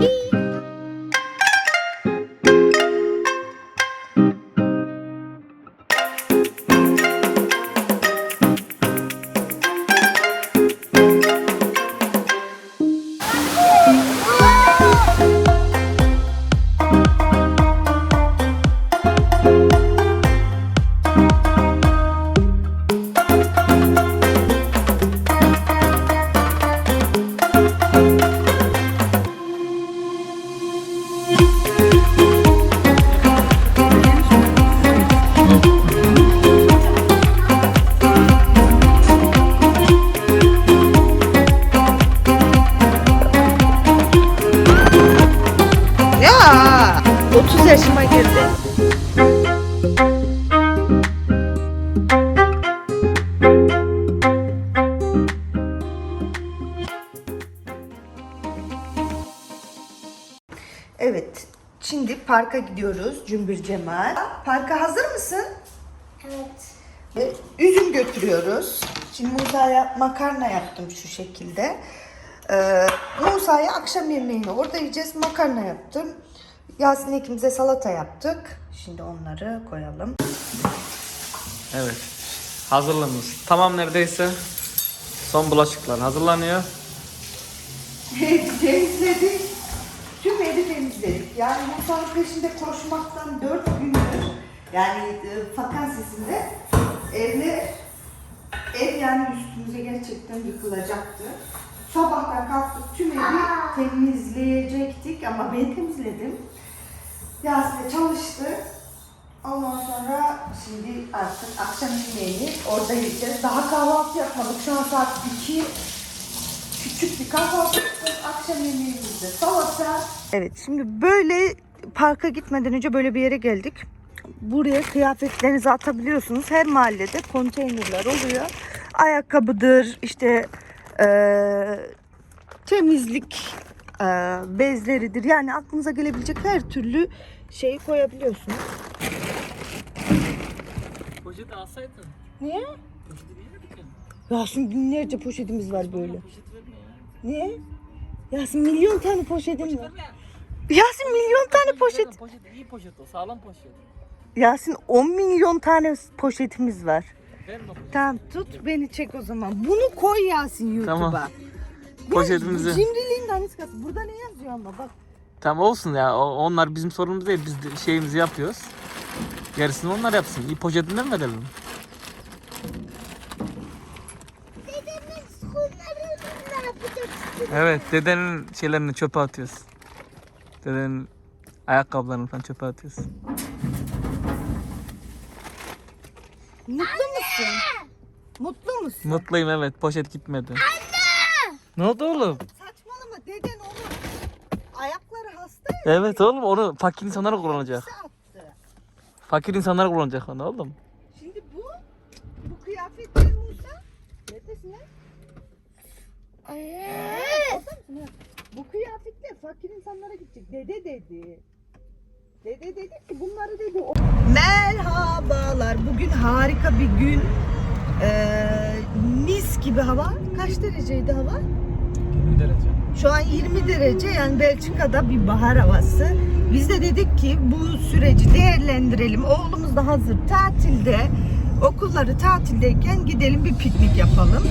Ya parka gidiyoruz Cümbür Cemal. Parka hazır mısın? Evet. Ve üzüm götürüyoruz. Şimdi Musa'ya makarna yaptım şu şekilde. Ee, Musa'ya akşam yemeğini orada yiyeceğiz. Makarna yaptım. Yasin'le ikimize salata yaptık. Şimdi onları koyalım. Evet. Hazırlığımız tamam neredeyse. Son bulaşıklar hazırlanıyor. temizledik. Yani Musa'nın peşinde koşmaktan dört gündür yani e, vakansiyesinde evde ev yani üstümüze gerçekten yıkılacaktı. Sabahtan kalktık tüm evi temizleyecektik ama ben temizledim. Yasin de çalıştı. Ondan sonra şimdi artık akşam yemeğini orada yiyeceğiz. Daha kahvaltı yapmadık. Şu an saat 2. Küçük bir kahvaltı yaptık. Akşam yemeğimizde salata. Evet şimdi böyle parka gitmeden önce böyle bir yere geldik. Buraya kıyafetlerinizi atabiliyorsunuz. Her mahallede konteynerler oluyor. Ayakkabıdır, işte eee, temizlik eee, bezleridir. Yani aklınıza gelebilecek her türlü şeyi koyabiliyorsunuz. Poşeti alsaydın. Niye? Poşeti niye? Yasin binlerce poşetimiz var böyle. Niye? Yasin milyon tane poşetim var. Yasin milyon tane poşet. Poşet iyi poşet o sağlam poşet. Yasin 10 milyon tane poşetimiz var. Tamam tut beni çek o zaman. Bunu koy Yasin YouTube'a. Tamam. Poşetimizi. Cimriliğin daniskası. Burada ne yazıyor ama bak. Tamam olsun ya onlar bizim sorunumuz değil biz şeyimizi yapıyoruz. Gerisini onlar yapsın. İyi poşetinden mi edelim? Evet dedenin şeylerini çöpe atıyoruz. Dedenin ayakkabılarını falan çöpe atıyoruz. Mutlu musun? Mutlu musun? Mutluyum evet poşet gitmedi. Anne! Ne oldu oğlum? Saçmalama deden onu ayakları hasta ya. Evet oğlum onu fakir insanlar kullanacak. Fakir insanlar kullanacak onu oğlum. Şimdi bu bu kıyafetler Musa. Neredesin lan? Bu kıyafetler fakir insanlara gidecek. Dede dedi. Dede dedi ki bunları dedi. o- Merhabalar. Bugün harika bir gün. Ee, mis gibi hava. Kaç dereceydi hava? 20 derece. Şu an 20 derece yani Belçika'da bir bahar havası. Biz de dedik ki bu süreci değerlendirelim. Oğlumuz da hazır tatilde. Okulları tatildeyken gidelim bir piknik yapalım.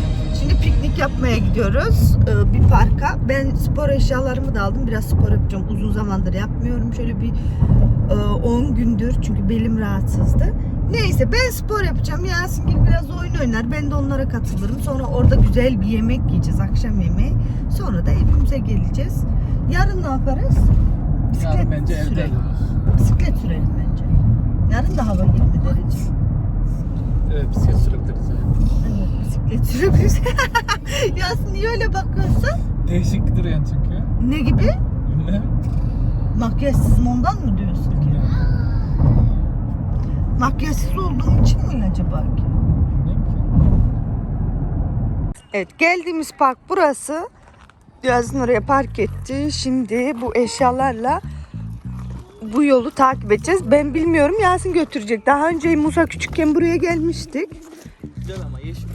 Şimdi piknik yapmaya gidiyoruz e, bir parka. Ben spor eşyalarımı da aldım. Biraz spor yapacağım. Uzun zamandır yapmıyorum. Şöyle bir e, 10 gündür çünkü belim rahatsızdı. Neyse ben spor yapacağım. Yasin gibi biraz oyun oynar. Ben de onlara katılırım. Sonra orada güzel bir yemek yiyeceğiz. Akşam yemeği. Sonra da evimize geleceğiz. Yarın ne yaparız? Bisiklet Yarın bence evde sürelim. oluruz. Bisiklet sürelim bence. Yarın da hava 20 derece. Evet bisiklet sürebiliriz. Evet, bisiklet sürebiliriz. Yasin niye öyle bakıyorsun? Değişik duruyorsun çünkü. Ne gibi? Bilmem. Makyajsız ondan mı diyorsun ki? Makyajsız olduğum için mi acaba ki? Evet geldiğimiz park burası. Yazın oraya park etti. Şimdi bu eşyalarla bu yolu takip edeceğiz. Ben bilmiyorum Yasin götürecek. Daha önce Musa küçükken buraya gelmiştik. Güzel ama yeşillik.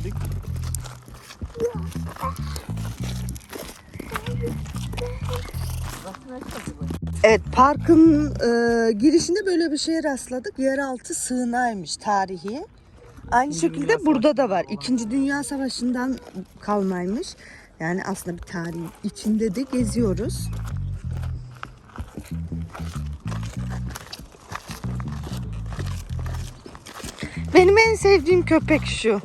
Evet parkın e, girişinde böyle bir şeye rastladık. Yeraltı sığınağıymış tarihi. Aynı şekilde burada da var. İkinci Dünya Savaşı'ndan kalmaymış. Yani aslında bir tarihin içinde de geziyoruz. Benim en sevdiğim köpek şu.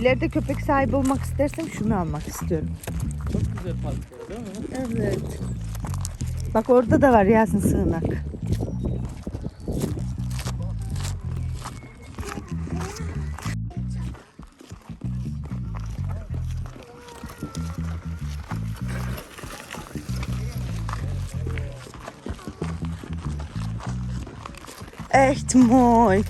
İleride köpek sahibi olmak istersem şunu almak istiyorum. Güzel park değil mi? Evet. Bak orada da var Yasin sığınak. Echt mooi.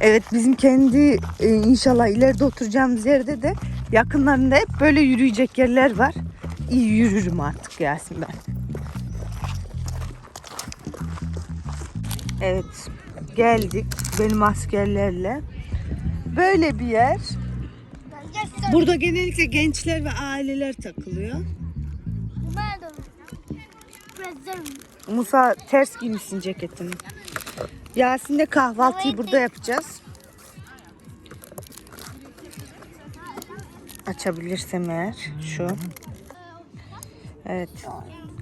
Evet bizim kendi e, inşallah ileride oturacağımız yerde de yakınlarında hep böyle yürüyecek yerler var. İyi yürürüm artık Yasin ben. Evet geldik benim askerlerle. Böyle bir yer. Burada genellikle gençler ve aileler takılıyor. Musa ters giymişsin ceketini. Yasin'le kahvaltıyı burada yapacağız. Açabilirsem eğer şu. Evet.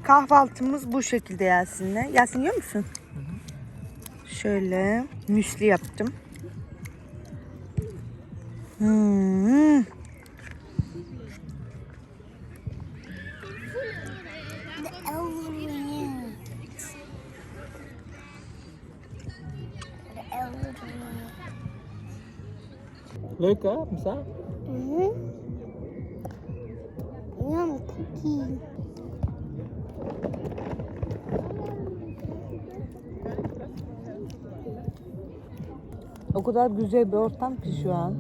Kahvaltımız bu şekilde Yasin'le. Yasin yiyor musun? Şöyle müsli yaptım. Hmm. Leuk hè, Musa? Mhm. Yum cookie. O kadar güzel bir ortam ki şu an.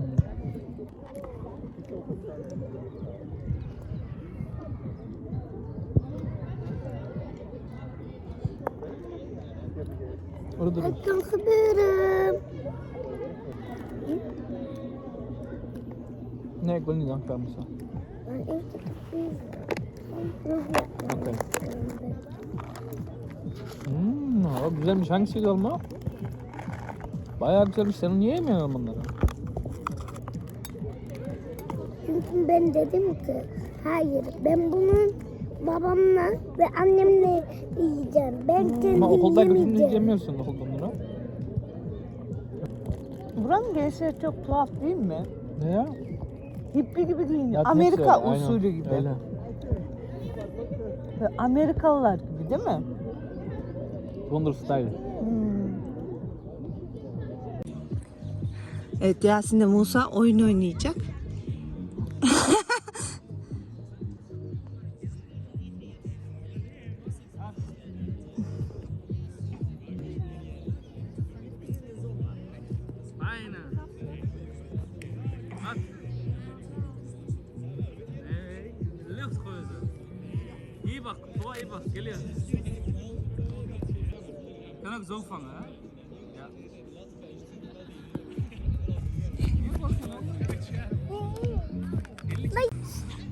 Orada kan gebeuren? Ne, ik wil niet dankbaar Musa. Maar eerst Okey. Hmm, o güzelmiş. Hangisiydi olma? Bayağı güzelmiş. Sen niye yemiyorsun bunları? Çünkü ben dedim ki hayır ben bunu babamla ve annemle yiyeceğim. Ben kendim Ama okulda götürünce yemeyeceğim. yemiyorsun okulda bunları. Buranın gençleri çok tuhaf değil mi? Ne ya? Hippi gibi değil. Ya Amerika neyse, aynen, usulü gibi. Öyle. Amerikalılar gibi değil mi? Wonder style. Hmm. Evet Yasin de Musa oyun oynayacak. Aynen. Bak. Luchtgeuze. Hier bak, geliyor. Kan ook zo vangen,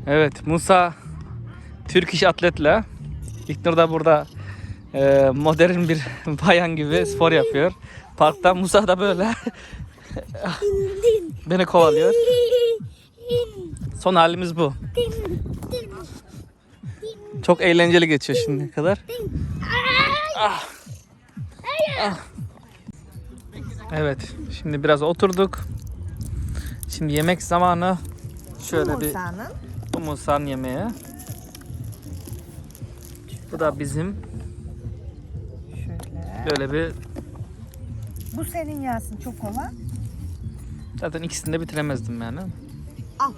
Evet Musa Türk iş atletle İknur da burada e, modern bir bayan gibi spor yapıyor. Parkta Musa da böyle beni kovalıyor. Son halimiz bu. Çok eğlenceli geçiyor şimdiye kadar. Ah. Ah. Evet, şimdi biraz oturduk. Şimdi yemek zamanı. Şöyle bir bu Musa'nın yemeği. Bu da bizim Şöyle. böyle bir Bu senin Yasin çok olan. zaten ikisini de bitiremezdim yani. Al.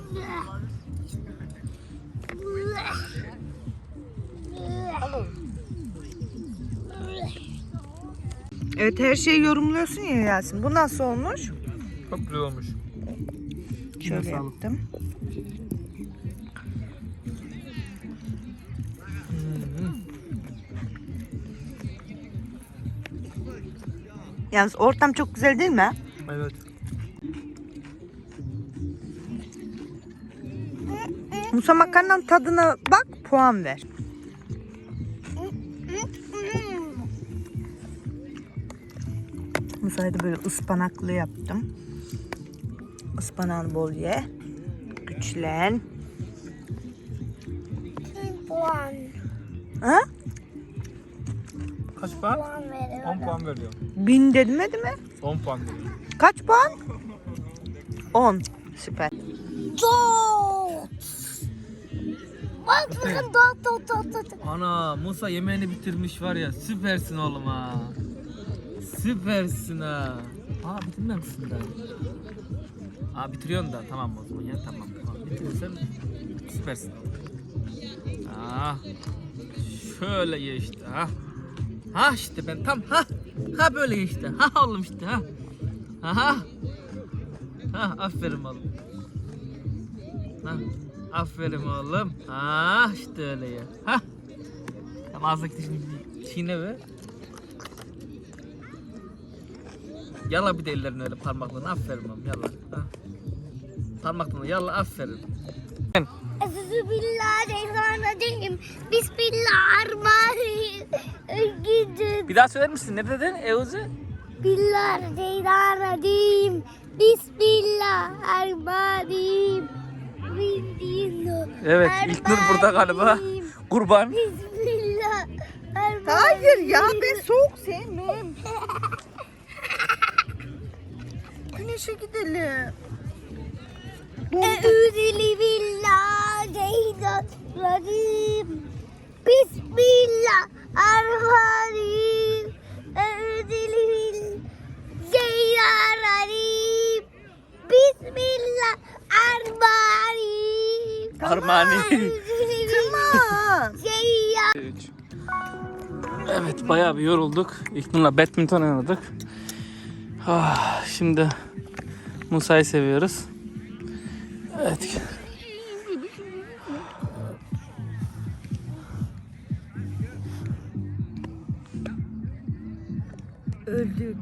Evet her şeyi yorumluyorsun ya Yasin. Bu nasıl olmuş? Çok güzel olmuş. Şöyle yaptım. Yalnız ortam çok güzel değil mi? Evet. Musa makarnanın tadına bak puan ver. Musa'ya da böyle ıspanaklı yaptım. Ispanağını bol ye. Güçlen. Puan. Ha? Kaç puan? Puan veriyorum. 10 puan veriyor. Bin demedi mi? 10 puan veriyor. Kaç puan? 10. Süper. Dot. Bak bakın dot dot dot dot. Ana Musa yemeğini bitirmiş var ya süpersin oğlum ha. Süpersin ha. Aa bitirmemişsin daha. Aa bitiriyorsun da tamam o zaman ya tamam tamam bitirirsen süpersin. Aa şöyle ye işte ha. Ha işte ben tam ha ha böyle ye işte ha oğlum işte ha. Ha ha aferin oğlum. Ha aferin oğlum. Ha işte öyle ya. Ha. Tamam ağzındaki dişini çiğne ve Yala bir de ellerini öyle parmaklarını aferin oğlum yala. Ha. Parmaklarını yala aferin. Bismillahirrahmanirrahim. Bismillahirrahmanirrahim. Bir daha söyler misin? Ne dedin? Bismillahirrahmanirrahim. Bismillahirrahmanirrahim. Bismillahirrahmanirrahim. Evet İlknur burada galiba. Kurban. Bismillahirrahmanirrahim. Hayır ya ben soğuk sevmem. Güneşe gidelim. Euzubillahirrahmanirrahim. Bismillahirrahmanirrahim. Euzubillahirrahmanirrahim. Bismillahirrahmanirrahim. Armani. Tamam. Evet bayağı bir yorulduk. İlknur'la badminton oynadık. Ah, şimdi Musa'yı seviyoruz. Evet. Öldük.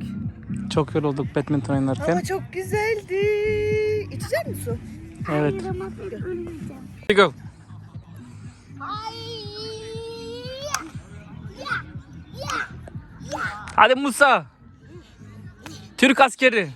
Çok yorulduk badminton oynarken. Ama çok güzeldi. İçecek misin su? Evet. Ama ben ölmeyeceğim. Hadi go. Hadi Musa. Türk askeri.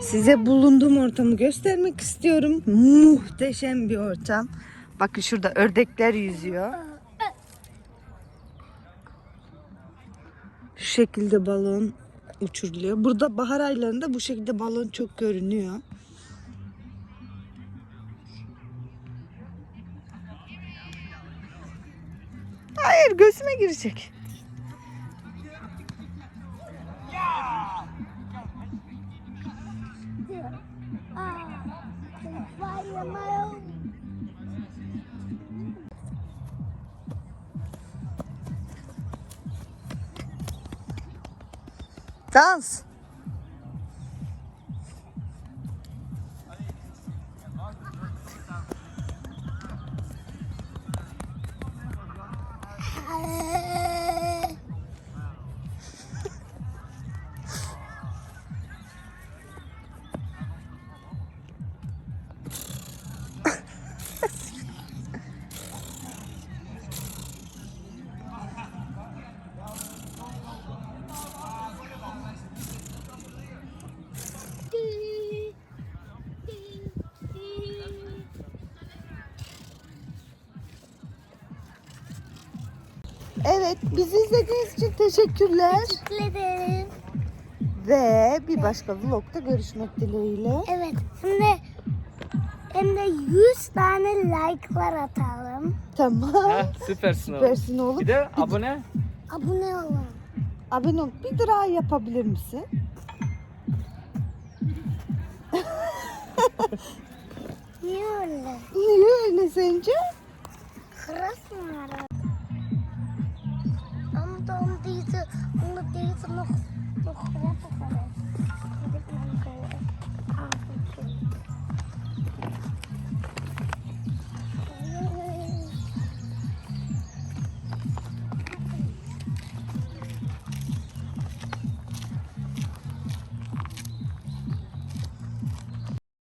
Size bulunduğum ortamı göstermek istiyorum. Muhteşem bir ortam. Bakın şurada ördekler yüzüyor. Şu şekilde balon uçuruluyor. Burada bahar aylarında bu şekilde balon çok görünüyor. Hayır gözüme girecek. does. Evet, bizi izlediğiniz için teşekkürler. Teşekkür ederim. Ve bir başka vlogda görüşmek dileğiyle. Evet, şimdi hem de 100 tane like'lar atalım. Tamam. Ha, süpersin oğlum. Süpersin oğlum. Bir de abone. Abone olun. Abone ol. Bir lira yapabilir misin? Niye öyle? Niye öyle sence?